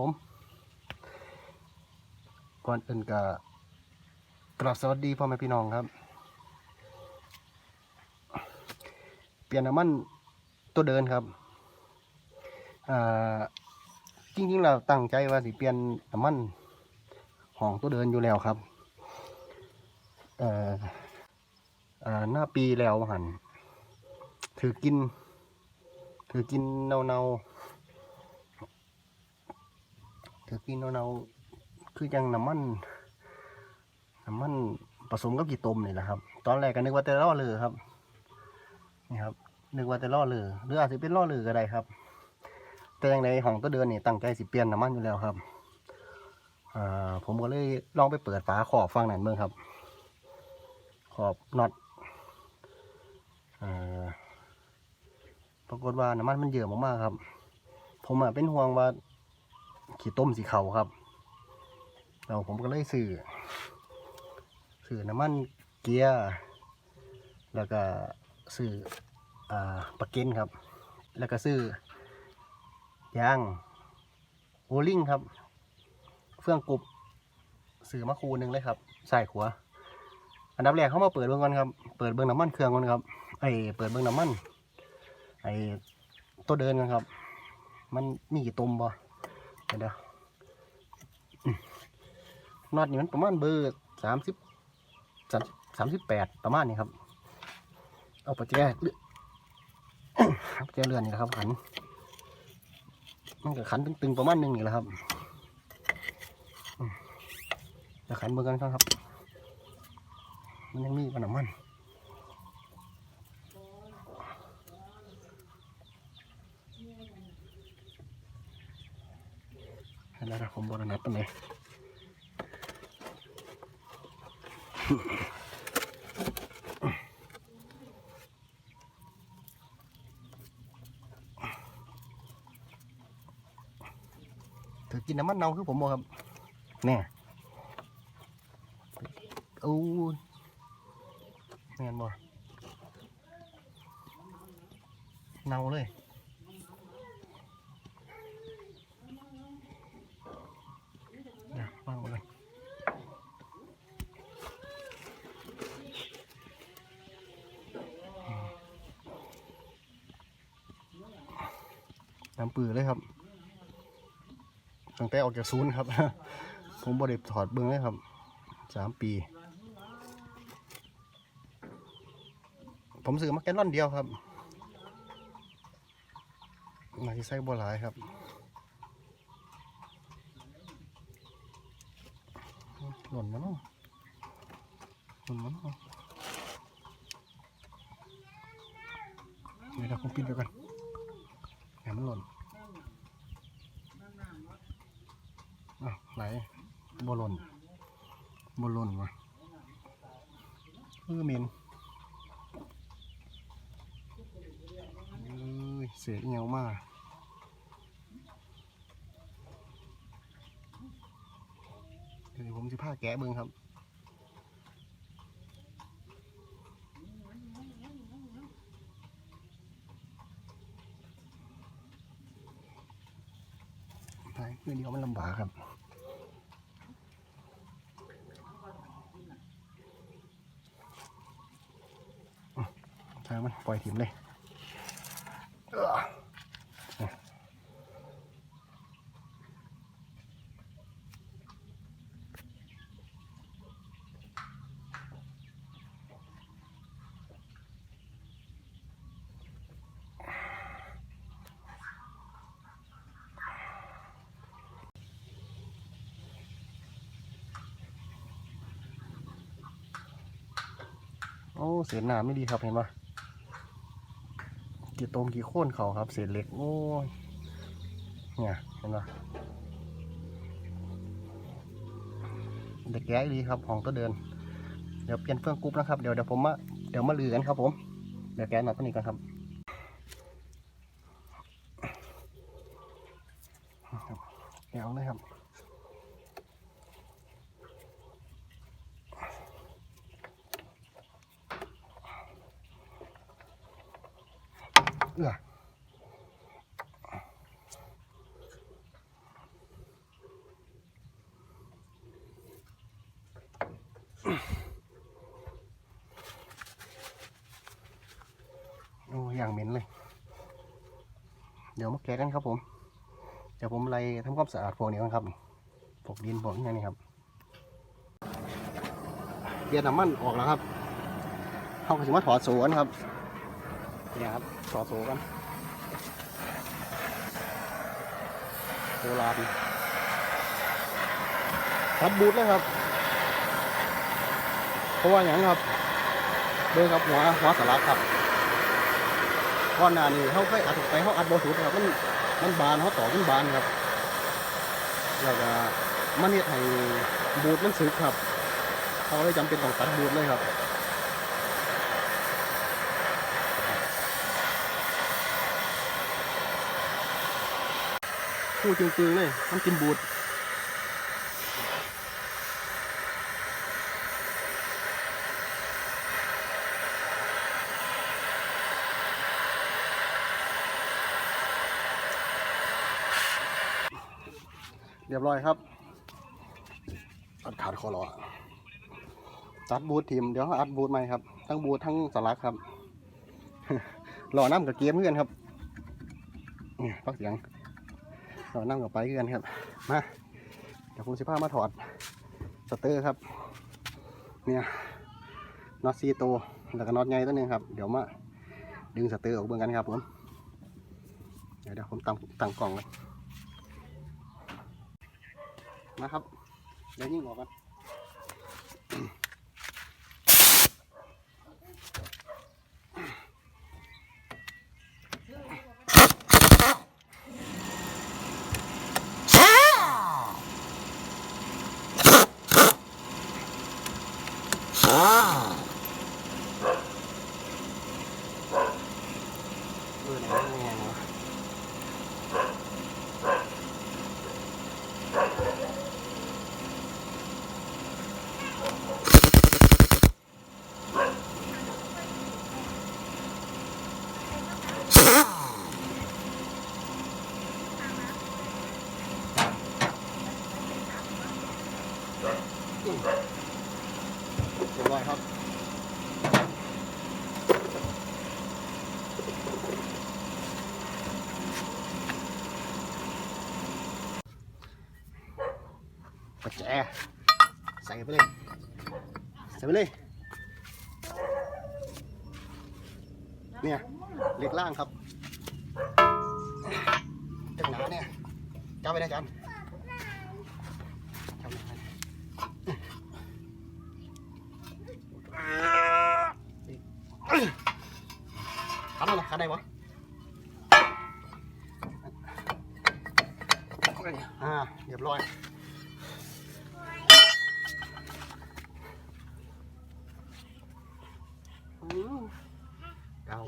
ผมก่อนอื่นก็กราบสวัสดีพ่อแม่พี่น้องครับ เปลี่ยนน้ำมันตัวเดินครับจริงๆเราตั้งใจว่าสิเปลี่ยนน้ำมันของตัวเดินอยู่แล้วครับหน้าปีแล้วหันถือกิน ถือกินเนาเนาๆ ถือกินเนาเนาๆคือยังน้ำมันน้ำมันผสมกับกี่ต้มนี่แหละครับ ตอนแรกก็นึกว่าแต่ล่อเรือครับนี่ครับนึกว่าแต่ล่อเรือหรืออาจจะเป็นล่อเรือก็ได้ครับ แต่อย่างในห้องตัวเดินนี่ตั้งใจสิเปลี่ยนน้ำมันอยู่แล้วครับอผมก็เลยลองไปเปิดฝาขอบฟังนั่นเบิ่งครับ ขอบน็อตปรากฏว่าน้ำมันมันเยอะมากๆครับ ผมเป็นห่วงว่า ขี้ต้มสีเขาครับแล้วผมก็เลยซื้อซื้อน้ำมันเกียร์แล้วก็ซื้ออ่าปากเก็นครับ แล้วก็ซื้อยางโอลิงครับ เฟื่องกรุบซื้อมาคูหนึงเลยครับใส่ขัวอันดับแรกเข้ามาเปิดเบื้องก่อนครับ เปิดเบื้องน้ำมันเครื่องก่อนครับ ไอเปิดเบื้องน้ำมัน ไอตัวเดินกันครับ มันมีกี่ตุ่มบ่ เดี๋ยวดน็อตนี่มันประมาณเบอร์สามสิบสามสามสิบแปดประมาณนี้ครับ เอาประแจเลือนเอาประแจเลื่อนนี่ละครับขัน มันก็ขันตึงๆประมาณหนึงนี่แหละครับอืมเดี๋ยวขันเบิ่งกันก่อนครับ มันยังมีปัญหามันเห็นแล้วนะ ผมบรนัดปันเลยถือกินน้ำมันเน่าคือผมบอกครับแน่อู้ยแม่นบ่เน่าเลยเนี่ยวางไว้เลย น้ำปือเลยครับตั้งแต่ออกจากศูนย์ครับ ผมบริถอดเบิ้องเลยครับสามปี ผมซื้อมาแกลลอนเดียวครับมาที่ไส้บัวหลายครับหล่นมาเนาะหล่นมาเนาะเดี๋ยวเราคงปิดไปก่อน แหมมันหล่นอะไหลบัวหล่นบัวหล่นวะเออเมนเอ้ยเสียเงียวมากเดี๋ยวผมจะผ้าแกะเบิ้งครับ คือเดียวมันลำบากครับใช่มันปล่อยถิ่มเลย อ้เศษหนาไม่ดีครับเห็นปะกี่ตมกี่โค่นเขาครับ เศษเหล็กโอ้ยเนี่ยเห็นปะเด็กแก่ดีครับของตัวเดิน เดี๋ยวเปลี่ยนเฟื่องกรุ๊ปนะครับ เดี๋ยวเดี๋ยวผมมาเดี๋ยวมาลือกันครับผม เดี๋ยวแกะหน่อยตัวนี้ก่อนครับแกะเอาเลยครับ เอื้อโอ้ย่างเหม็นเลย เดี๋ยวมาแกะกันครับผม เดี๋ยวผมไรทำความสะอาดพวกนี้กันครับพวกดินพวกนี้นี่ครับเกียร์น้ำมันออกแล้วครับเขาก็จะมาถอดสวนครับ เนี่ยครับถอดโซ่กันโบราณทัดบูทเลยครับ เพราะว่าอย่างครับเดินครับหัวหัวสลักครับก้อนหน้านี่เขาเคยอัดไปเขาอัดโบสุดครับมันมันบานเขาต่อมันบานครับแล้วก็มันเนี่ยให้บูทมันสึกครับเขาเลยจำเป็นต้องตัดบูทเลยครับ คู่จริงๆเลยมันกินบูทเรียบร้อยครับตัดขาดคอรอตัดบูททีมเดี๋ยวอัดบูทใหม่ครับ ทั้งบูททั้งสลักครับรอน้ำกับเกมเพื่อนครับนี่ฟักเสียง เรานั่งกับไปกันครับ มาเดี๋ยวผมสิพามาถอดสเตอร์ครับ เนี่ยน็อตซีโตวแล้วก็น็อตใหญ่ตัวนึงครับ เดี๋ยวมาดึงสเตอร์ออกเบื้องกันครับผม เดี๋ยวเดี๋ยวผมตั้งตั้งกล่องเลยมาครับ เดี๋ยวยิ่งออกกัน เรียบร้อยครับประแจใส่ไปเลย ใส่ไปเลย เนี่ยเหล็กล่างครับจังหนาเนี่ยจับไปได้จัน อะไรขันได้ปะอ่าเรียบร้อยอืมเก่า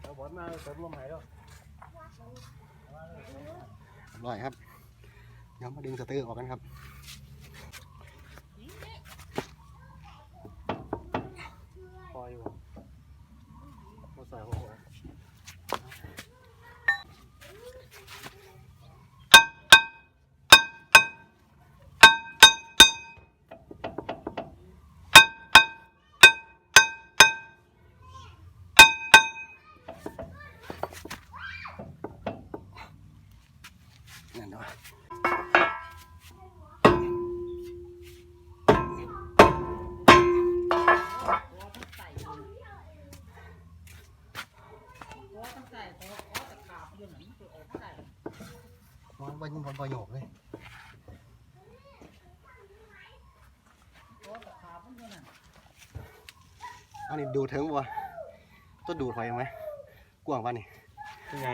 เอาบอลมาเสริมลมหายแล้วเรียบร้อยครับเดี๋ยวมาดึงสเตอร์ออกกันครับ พออยู่ มา ว่ายิ่งพอประโยคเลยอันนี้ดูเถึงวะต้นดูดหอยไหมกว้างป่ะนี่เป็นไง